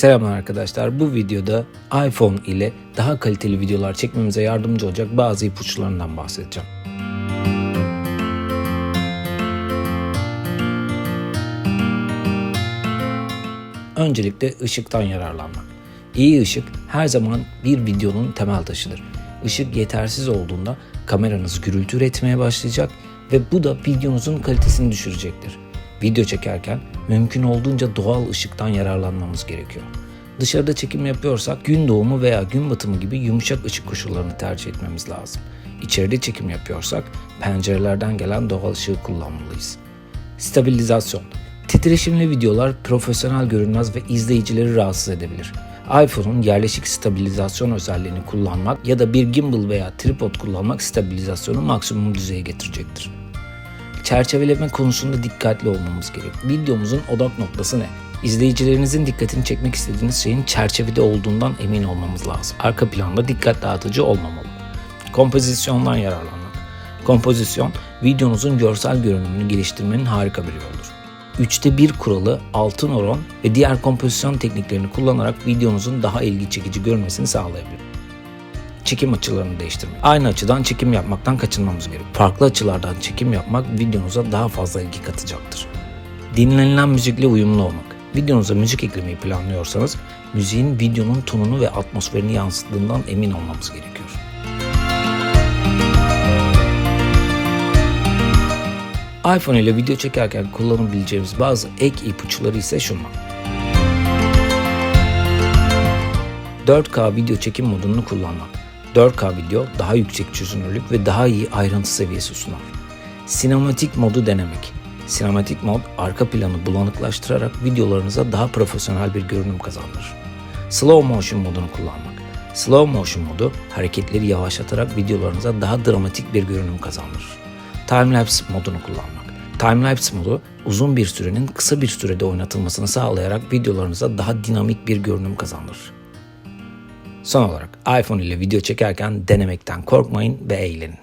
Selamlar arkadaşlar. Bu videoda iPhone ile daha kaliteli videolar çekmemize yardımcı olacak bazı ipuçlarından bahsedeceğim. Öncelikle ışıktan yararlanmak. İyi ışık her zaman bir videonun temel taşıdır. Işık yetersiz olduğunda kameranız gürültü üretmeye başlayacak ve bu da videonuzun kalitesini düşürecektir. Video çekerken mümkün olduğunca doğal ışıktan yararlanmamız gerekiyor. Dışarıda çekim yapıyorsak gün doğumu veya gün batımı gibi yumuşak ışık koşullarını tercih etmemiz lazım. İçeride çekim yapıyorsak pencerelerden gelen doğal ışığı kullanmalıyız. Stabilizasyon. Titreşimli videolar profesyonel görünmez ve izleyicileri rahatsız edebilir. iPhone'un yerleşik stabilizasyon özelliğini kullanmak ya da bir gimbal veya tripod kullanmak stabilizasyonu maksimum düzeye getirecektir. Çerçeveleme konusunda dikkatli olmamız gerek. Videomuzun odak noktası ne? İzleyicilerinizin dikkatini çekmek istediğiniz şeyin çerçevede olduğundan emin olmamız lazım. Arka planda dikkat dağıtıcı olmamalı. Kompozisyondan yararlanmak. Kompozisyon, videonuzun görsel görünümünü geliştirmenin harika bir yoludur. Üçte bir kuralı, altın oran ve diğer kompozisyon tekniklerini kullanarak videonuzun daha ilgi çekici görünmesini sağlayabilir. Çekim açılarını değiştirmek. Aynı açıdan çekim yapmaktan kaçınmamız gerek. Farklı açılardan çekim yapmak videonuza daha fazla ilgi katacaktır. Dinlenilen müzikle uyumlu olmak. Videonuza müzik eklemeyi planlıyorsanız müziğin videonun tonunu ve atmosferini yansıttığından emin olmamız gerekiyor. iPhone ile video çekerken kullanabileceğimiz bazı ek ipuçları ise şunlar. 4K video çekim modunu kullanmak. 4K video daha yüksek çözünürlük ve daha iyi ayrıntı seviyesi sunar. Sinematik modu denemek. Sinematik mod arka planı bulanıklaştırarak videolarınıza daha profesyonel bir görünüm kazandırır. Slow motion modunu kullanmak. Slow motion modu hareketleri yavaşlatarak videolarınıza daha dramatik bir görünüm kazandırır. Timelapse modunu kullanmak. Timelapse modu uzun bir sürenin kısa bir sürede oynatılmasını sağlayarak videolarınıza daha dinamik bir görünüm kazandırır. Son olarak iPhone ile video çekerken denemekten korkmayın ve eğlenin.